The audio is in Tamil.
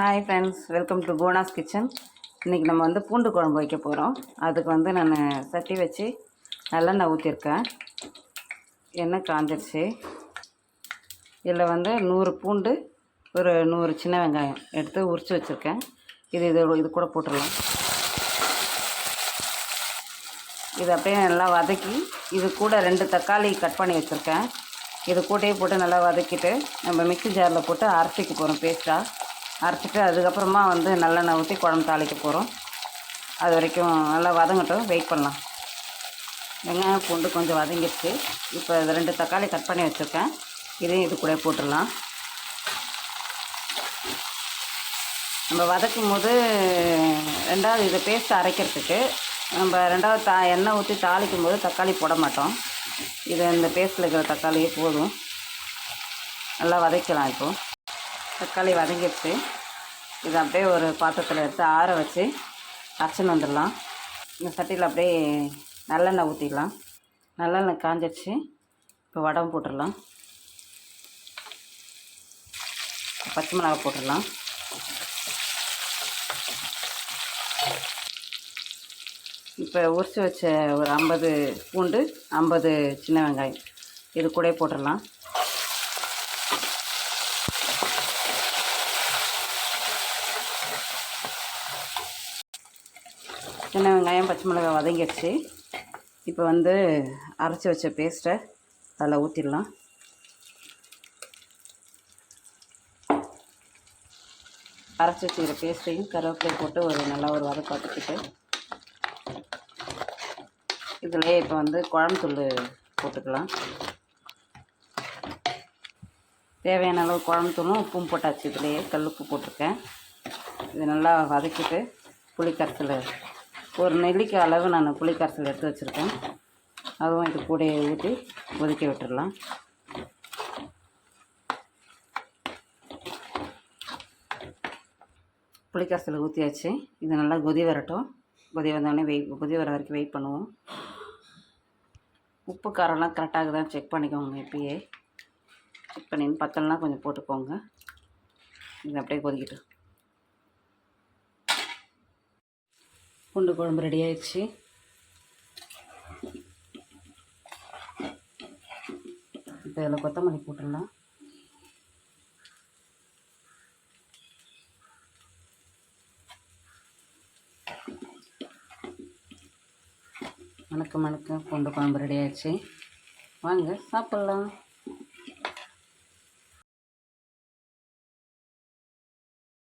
Hi friends welcome to Kona's kitchen இன்றைக்கி நம்ம வந்து பூண்டு குழம்பு வைக்க போகிறோம் அதுக்கு வந்து நான் சட்டி வச்சு நல்லெண்ணெய் ஊற்றிருக்கேன் எண்ணெய் காஞ்சிருச்சு. இதில் வந்து நூறு பூண்டு ஒரு நூறு சின்ன வெங்காயம் எடுத்து உரித்து வச்சுருக்கேன். இது இது இது கூட போட்டுடலாம். இது அப்படியே நல்லா வதக்கி இது கூட ரெண்டு தக்காளி கட் பண்ணி வச்சுருக்கேன். இது கூட்டையே போட்டு நல்லா வதக்கிட்டு நம்ம மிக்ஸி ஜாரில் போட்டு அரைச்சிக்க போகிறோம் பேஸ்ட்டாக அரைச்சிட்டு அதுக்கப்புறமா வந்து நல்லெண்ணெய் ஊற்றி குழம்பு தாளிக்க போகிறோம் அது வரைக்கும் நல்லா வதங்கட்டும். வெயிட் பண்ணலாம். வெங்காயம் பூண்டு கொஞ்சம் வதங்கிடுச்சு இப்போ இது ரெண்டு தக்காளி கட் பண்ணி வச்சுருக்கேன். இதையும் இது கூட போட்டுடலாம். நம்ம வதக்கும் போது ரெண்டாவது இதை பேஸ்ட் அரைக்கிறதுக்கு நம்ம ரெண்டாவது தா எண்ணெய் ஊற்றி தாளிக்கும் போது தக்காளி போட மாட்டோம். இது இந்த பேஸ்ட்டில் இருக்கிற தக்காளியே போதும். நல்லா வதக்கலாம் இப்போது தக்காளி வதங்கிடுச்சு. இது அப்படியே ஒரு பாத்திரத்தில் எடுத்து ஆற வச்சு அரைச்சின்னு வந்துடலாம். இந்த சட்டியில் அப்படியே நல்லெண்ணெய் ஊற்றிடலாம் நல்லெண்ணெய் காஞ்சிடுச்சு இப்போ வடம் போட்டுடலாம். பச்சை மிளகாய் போட்டுடலாம். இப்போ உரித்து வச்ச ஒரு ஐம்பது பூண்டு ஐம்பது சின்ன வெங்காயம். இது கூட போட்டுடலாம். சின்ன வெங்காயம் பச்சை மிளகாய் வதங்கிடுச்சு. இப்போ வந்து அரைச்சி வச்ச பேஸ்ட்டை அதில் ஊற்றிடலாம் அரைச்சி வச்சுக்கிற பேஸ்ட்டையும் கருவேப்பிலை போட்டு ஒரு நல்லா ஒரு வதக்க வதக்கிட்டு இதுலேயே இப்போ வந்து குழம்புத்தூள் போட்டுக்கலாம். தேவையான அளவு குழம்புத்தூளும் உப்பும் போட்டாச்சு. இதுலேயே கல்லுப்பு போட்டிருக்கேன். இது நல்லா வதக்கிட்டு புளிக்கரைசல் ஒரு நெல்லிக்காய் அளவு நான் புளிக்கரைசல் எடுத்து வச்சுருக்கேன். அதுவும் இது கூட ஊற்றி கொதிக்க விட்டுடலாம். புளிக்கரைசல் ஊற்றியாச்சு இது நல்லா கொதி வரட்டும். கொதி வந்தோடனே வெயிட் கொதி வர வரைக்கும் வெயிட் பண்ணுவோம். உப்பு காரம்லாம் கரெக்டாக தான் செக் பண்ணிக்கோங்க இப்பயே. செக் பண்ணின்னு பத்தலைனா கொஞ்சம் போட்டுக்கோங்க. இது அப்படியே கொதிக்கிட்டு பூண்டு குழம்பு ரெடி ஆயிடுச்சு. இப்போ இதில் கொத்தமல்லி போட்டுடலாம். வணக்கம் வணக்கம். பூண்டு குழம்பு ரெடி ஆயிடுச்சு. வாங்க சாப்பிட்லாம்.